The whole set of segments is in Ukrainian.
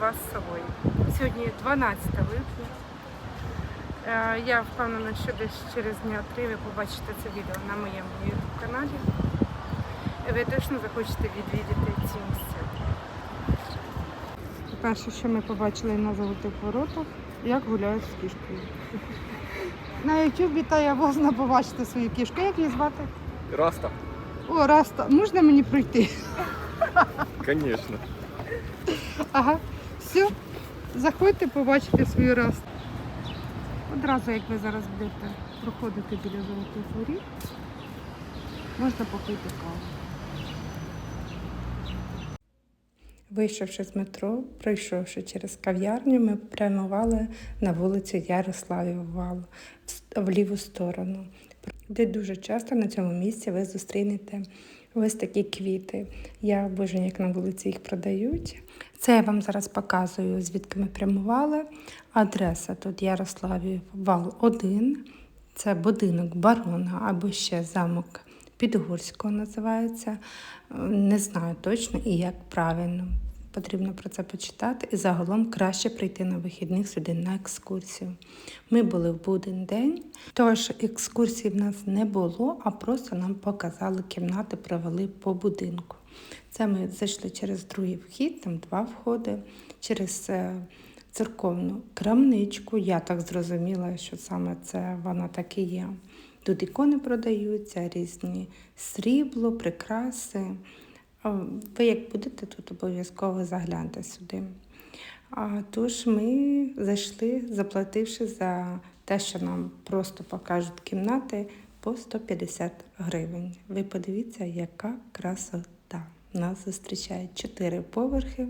вас з собою. Сьогодні 12 липня. Е, Я впевнена, що десь через дня три ви побачите це відео на моєму YouTube каналі. Ви точно захочете відвідати ці місця. Перше, що ми побачили на золотих воротах, як гуляють з кішкою. На ютубі та я можна побачити свою кішку. Як її звати? Раста, О, Раста, можна мені пройти? конечно. Ага, все. Заходьте, побачите свою Расту. Одразу, як ви зараз будете проходити біля золотих воріт, можна попити каву. Вийшовши з метро, пройшовши через кав'ярню, ми прямували на вулицю Ярославів Вал в ліву сторону, де дуже часто на цьому місці ви зустрінете ось такі квіти. Я обожнюю, як на вулиці їх продають. Це я вам зараз показую, звідки ми прямували. Адреса тут Ярославів Вал 1. Це будинок барона або ще замок Підгорського називається. Не знаю точно і як правильно. Потрібно про це почитати і загалом краще прийти на вихідних сюди на екскурсію. Ми були в буден день, тож екскурсії в нас не було, а просто нам показали кімнати, провели по будинку. Це ми зайшли через другий вхід, там два входи, через е, церковну крамничку. Я так зрозуміла, що саме це вона так і є. Тут ікони продаються, різні срібло, прикраси. Ви як будете тут обов'язково загляньте сюди. А, тож ми зайшли, заплативши за те, що нам просто покажуть кімнати по 150 гривень. Ви подивіться, яка красота. Нас зустрічають чотири поверхи.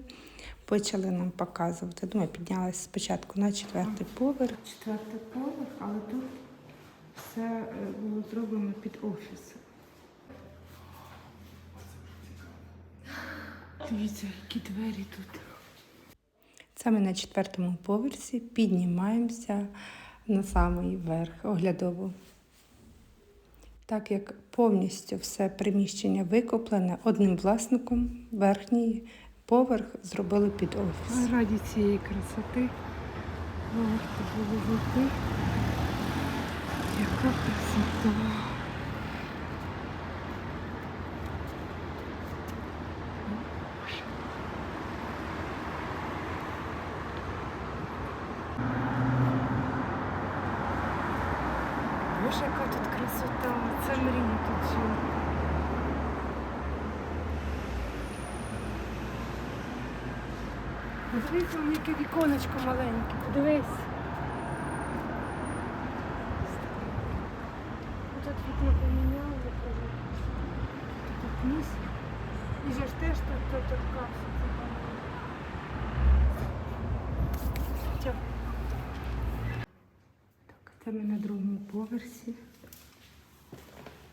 Почали нам показувати. Ми піднялися спочатку на четвертий поверх. Четвертий поверх, але тут все е, було зроблено під офіс. Дивіться, які двері тут. Це ми на четвертому поверсі піднімаємося на самий верх оглядову. Так як повністю все приміщення викуплене одним власником, верхній поверх зробили під офіс. Раді цієї красоти. Варто було. Яка красота. Боже, яка тут красота. Це мрія тут жити. Дивіться, яке віконечко маленьке. Подивись. Тут вікно поміняли. Тут ніс. І же ж теж тут тут торкався. Так, це ми на другому поверсі.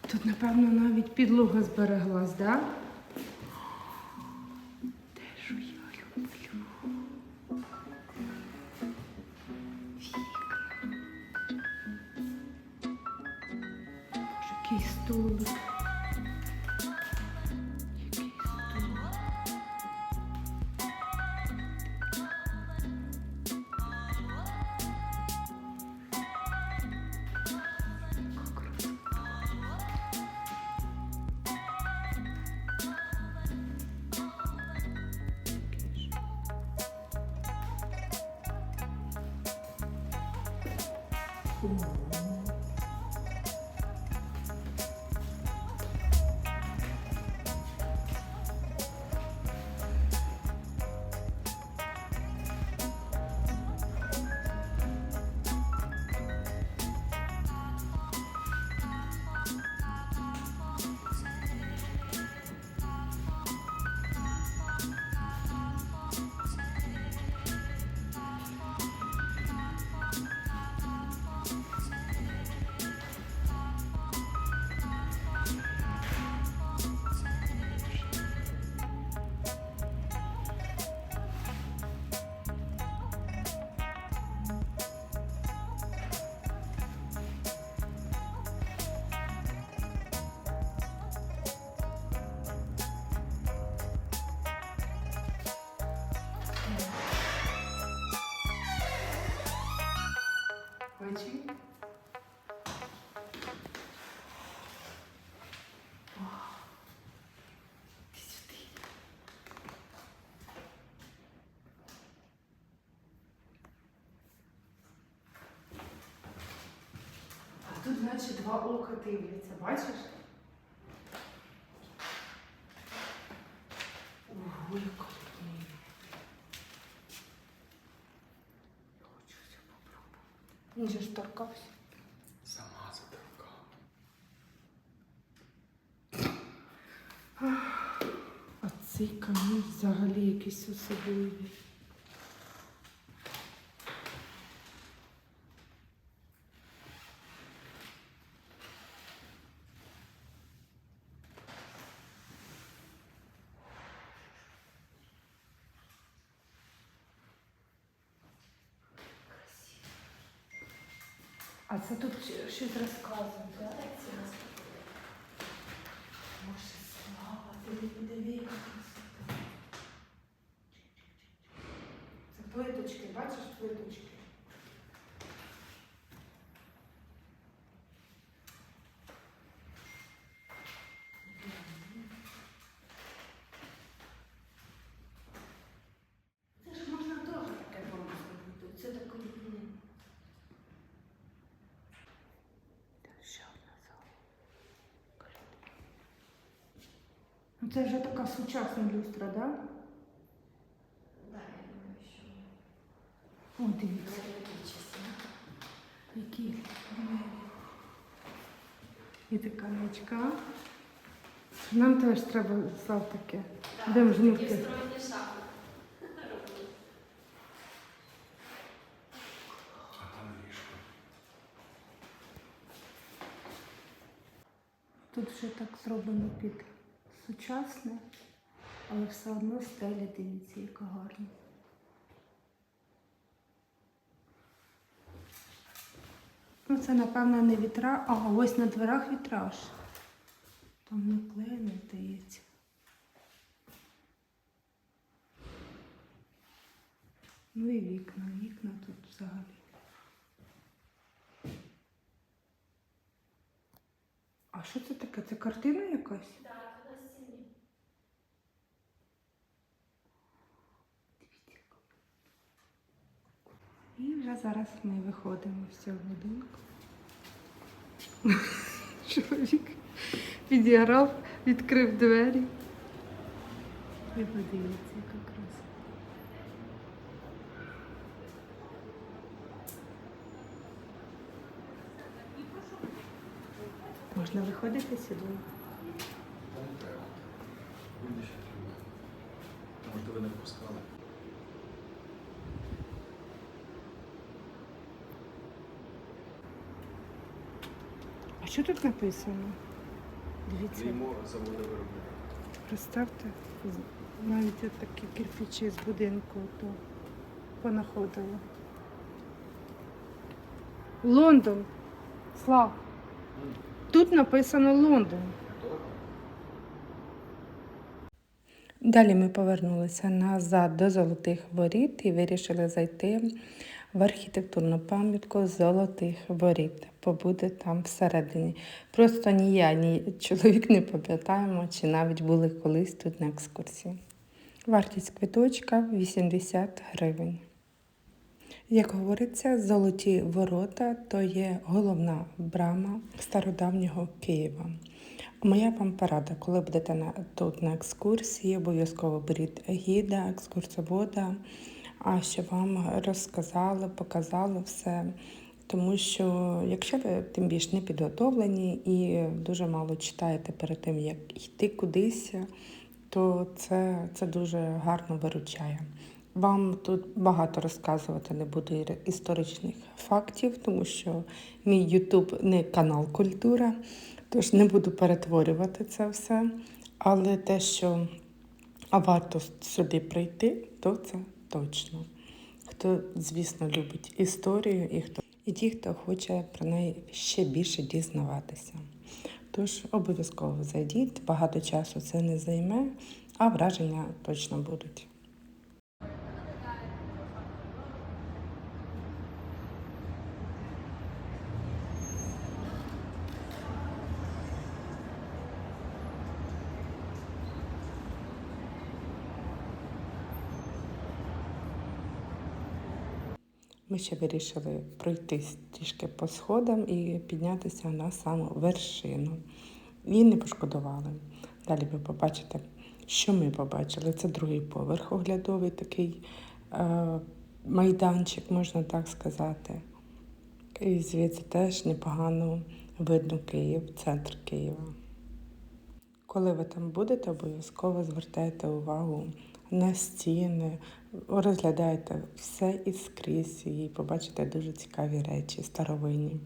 Тут, напевно, навіть підлога збереглась, так? Да? Наче, два ока дивляться, бачиш? Ого, яка тут. Я хочу все попробувати. Він же ж торкався. Сама заторкала. А цей камінь взагалі якийсь особливий. А це тут щось розказують, так? Боже, слава, ти подиви, яка красота. Це плиточки, бачиш плиточки? Це ж можна теж таке дома зробити. Це таке. ну, Ще одна зала. Ну, Це вже така сучасна люстра, так? Да? Да, я думаю, що О, дивіться, які двері. І така ночка. Нам теж треба зал таке. Де ми Такі жмурки? встроєні. А там ліжко. Тут вже так зроблено під сучасне, але все одно стеля, дивіться, яка гарна. Ну, це, напевно, не вітра, а ось на дверах вітраж. Там не клеєно, здається. Ну і вікна, вікна тут взагалі. А що це таке? Це картина якась? Так, І вже зараз ми виходимо з цього будинку. Чоловік підіграв, відкрив двері. І подивіться, яка краса. Можна виходити сюди? Та не треба. Люди ще треба. Може, ви не впускали. А що тут написано? Дивіться. Представте, навіть от такі кирпичі з будинку то понаходила. Лондон. Слав. Тут написано Лондон. Далі ми повернулися назад до Золотих Воріт і вирішили зайти в архітектурну пам'ятку Золотих Воріт. Побути там всередині. Просто ні я, ні чоловік не пам'ятаємо, чи навіть були колись тут на екскурсії. Вартість квиточка 80 гривень. Як говориться, золоті ворота то є головна брама стародавнього Києва. Моя вам порада, коли будете на, тут на екскурсії, обов'язково беріть гіда, екскурсовода, а що вам розказали, показали все. Тому що якщо ви тим більш не підготовлені і дуже мало читаєте перед тим, як йти кудись, то це, це дуже гарно виручає. Вам тут багато розказувати не буду історичних фактів, тому що мій Ютуб не канал культура, тож не буду перетворювати це все. Але те, що варто сюди прийти, то це точно. Хто, звісно, любить історію і хто і ті, хто хоче про неї ще більше дізнаватися. Тож обов'язково зайдіть, багато часу це не займе, а враження точно будуть. Ми ще вирішили пройтись трішки по сходам і піднятися на саму вершину. І не пошкодували. Далі ви побачите, що ми побачили. Це другий поверх оглядовий такий е, майданчик, можна так сказати. І звідси теж непогано видно Київ, центр Києва. Коли ви там будете, обов'язково звертайте увагу на стіни, розглядайте все і скрізь і побачите дуже цікаві речі, старовинні.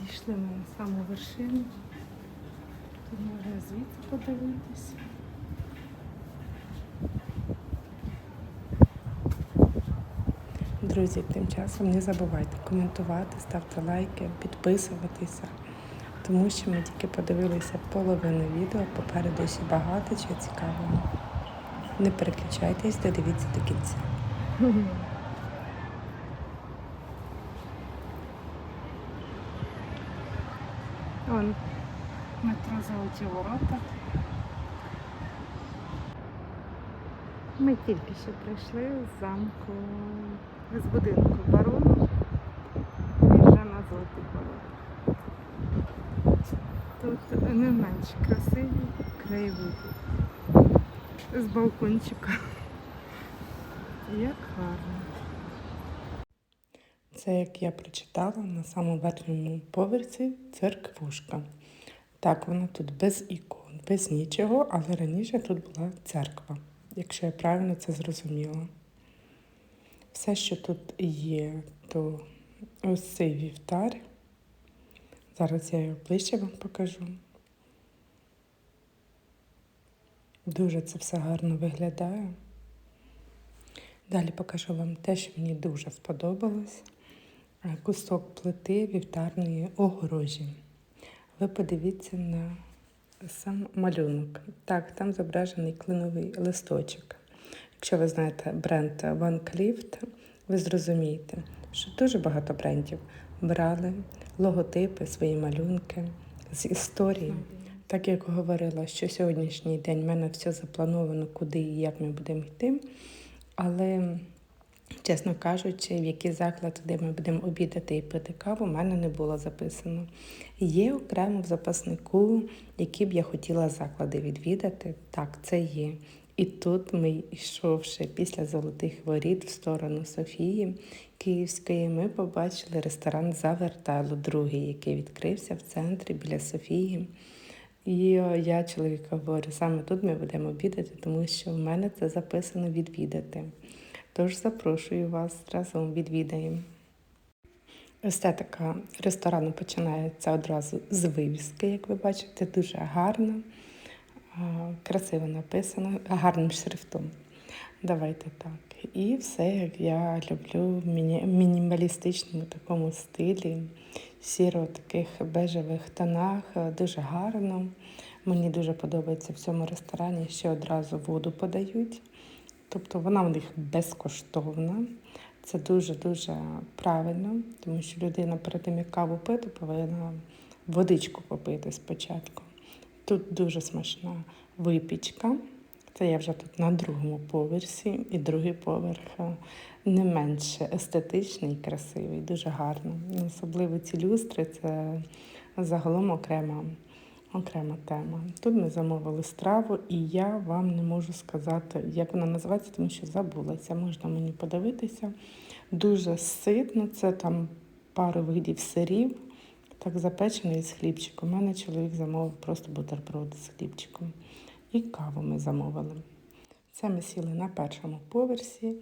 Дійшли ми на саму вершину. Тут можна звідси подивитися. Друзі, тим часом не забувайте коментувати, ставте лайки, підписуватися, тому що ми тільки подивилися половину відео, попереду ще багато чого цікавого. Не переключайтесь, додивіться до кінця. Вон метро Золоті Ворота. Ми тільки що прийшли з замку, з будинку барону і вже на Золоті Ворота. Тут не менш красиві краєвиди з балкончика. Як гарно. Це, як я прочитала, на самому верхньому поверсі церквушка. Так, вона тут без ікон, без нічого, але раніше тут була церква, якщо я правильно це зрозуміла. Все, що тут є, то ось цей вівтар. Зараз я його ближче вам покажу. Дуже це все гарно виглядає. Далі покажу вам те, що мені дуже сподобалось. Е, Кусок плити вівтарної огорожі. Ви подивіться на сам малюнок. Так, там зображений клиновий листочок. Якщо ви знаєте бренд Van Cleef, ви зрозумієте, що дуже багато брендів брали логотипи, свої малюнки з історії. Так як говорила, що сьогоднішній день в мене все заплановано, куди і як ми будемо йти. Але, чесно кажучи, в який заклад, де ми будемо обідати і пити каву, в мене не було записано. Є окремо в запаснику, які б я хотіла заклади відвідати. Так, це є. І тут ми, йшовши після золотих воріт в сторону Софії Київської, ми побачили ресторан Завертайло, другий, який відкрився в центрі біля Софії. І я чоловіка говорю, саме тут ми будемо обідати, тому що в мене це записано відвідати. Тож запрошую вас разом відвідаємо. Естетика ресторану починається одразу з вивіски, як ви бачите, дуже гарно, красиво написано, гарним шрифтом. Давайте так. І все, як я люблю в міні- мінімалістичному такому стилі, сіро таких бежевих тонах, е, дуже гарно. Мені дуже подобається в цьому ресторані, що одразу воду подають. Тобто вона у них безкоштовна. Це дуже-дуже правильно, тому що людина перед тим, як каву пити, повинна водичку попити спочатку. Тут дуже смачна випічка. Це я вже тут на другому поверсі, і другий поверх е, не менш естетичний і красивий, дуже гарно. Особливо ці люстри це загалом окрема, окрема тема. Тут ми замовили страву, і я вам не можу сказати, як вона називається, тому що забулася. Можна мені подивитися. Дуже ситно, це там пару видів сирів, так запечений з хлібчиком. У мене чоловік замовив просто бутерброди з хлібчиком. І каву ми замовили. Це ми сіли на першому поверсі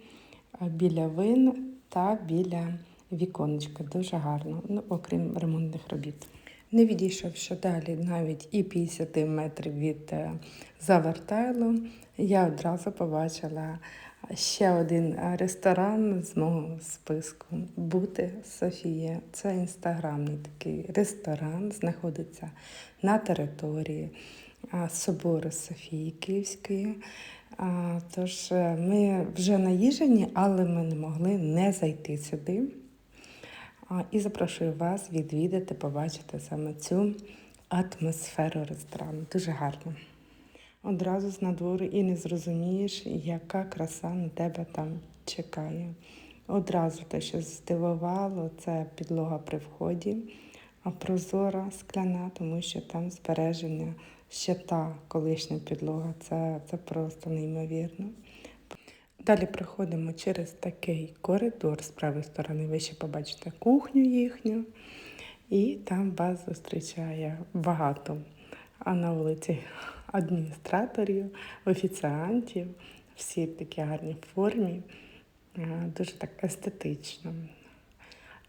біля вин та біля віконечка. Дуже гарно, ну, окрім ремонтних робіт. Не відійшовши далі навіть і 50 метрів від е, Завертайло, я одразу побачила ще один е, ресторан з мого списку Бути Софія. Це інстаграмний такий ресторан, знаходиться на території собору Софії Київської. Тож е, ми вже наїжені, але ми не могли не зайти сюди. І запрошую вас відвідати, побачити саме цю атмосферу ресторану. Дуже гарно. Одразу з надвору і не зрозумієш, яка краса на тебе там чекає. Одразу те, що здивувало, це підлога при вході, а прозора скляна, тому що там збереження ще та колишня підлога. Це, це просто неймовірно. Далі проходимо через такий коридор з правої сторони. Ви ще побачите кухню їхню, і там вас зустрічає багато. А на вулиці адміністраторів, офіціантів, всі в такій гарній формі, дуже так естетично.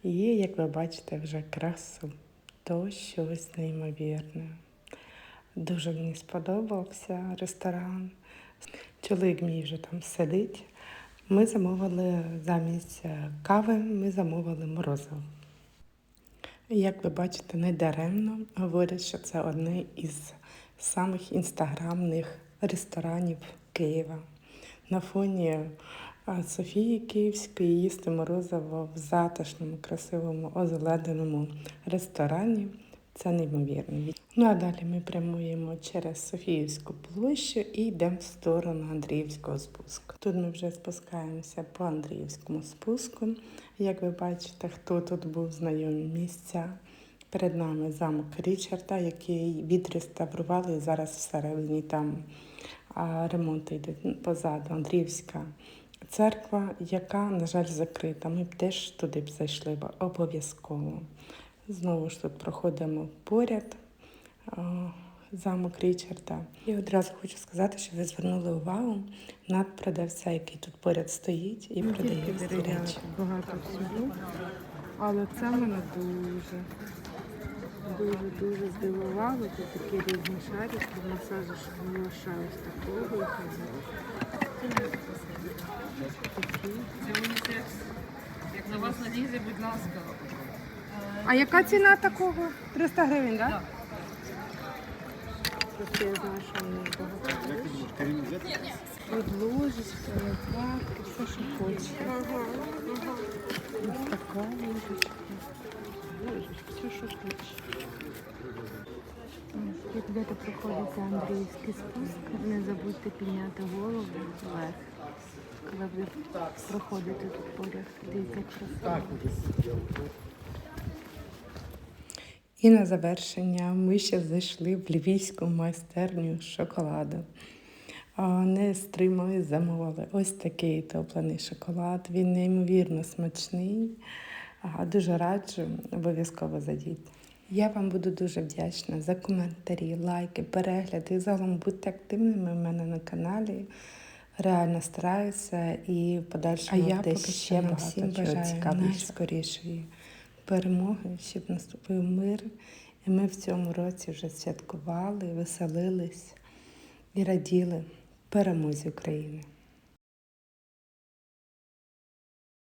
І, як ви бачите, вже красу, то щось неймовірне. Дуже мені сподобався ресторан. Чоловік мій вже там сидить. Ми замовили замість кави, ми замовили морозиво. Як ви бачите, не даремно говорять, що це одне із самих інстаграмних ресторанів Києва. На фоні Софії Київської їсти морозиво в затишному, красивому, озелененому ресторані. Це неймовірно. Ну а далі ми прямуємо через Софіївську площу і йдемо в сторону Андріївського спуску. Тут ми вже спускаємося по Андріївському спуску. Як ви бачите, хто тут був знайомі місця. Перед нами замок Річарда, який відреставрували зараз всередині там а, ремонти йдуть позаду Андріївська церква, яка, на жаль, закрита. Ми б теж туди б зайшли обов'язково. Знову ж тут проходимо поряд замок Річарда. І одразу хочу сказати, що ви звернули увагу на продавця, який тут поряд стоїть і продає речі. Багато всього, але це мене дуже, дуже, дуже здивувало. Тут такі різні шарики, масажі ж лише ось такого. і Такі. Як на вас налізе, будь ласка. А яка ціна такого? 300 гривень, так? Да? Просто я знаю, що вони багато. Тут ложечка, лопатки, все, що хочете. Ось така ложечка. Як де проходиться Андріївський спуск, не забудьте підняти голову вверх. Коли ви проходите тут поряд, дивіться красиво. І на завершення ми ще зайшли в львівську майстерню шоколаду. Не стримали, замовили ось такий топлений шоколад. Він неймовірно смачний. Дуже раджу, обов'язково зайдіть. Я вам буду дуже вдячна за коментарі, лайки, перегляди. І загалом будьте активними в мене на каналі. Реально стараюся і в подальшому А я поки ще багато всім бажаю найскорішої перемоги, щоб наступив мир. І ми в цьому році вже святкували, веселились і раділи перемозі України.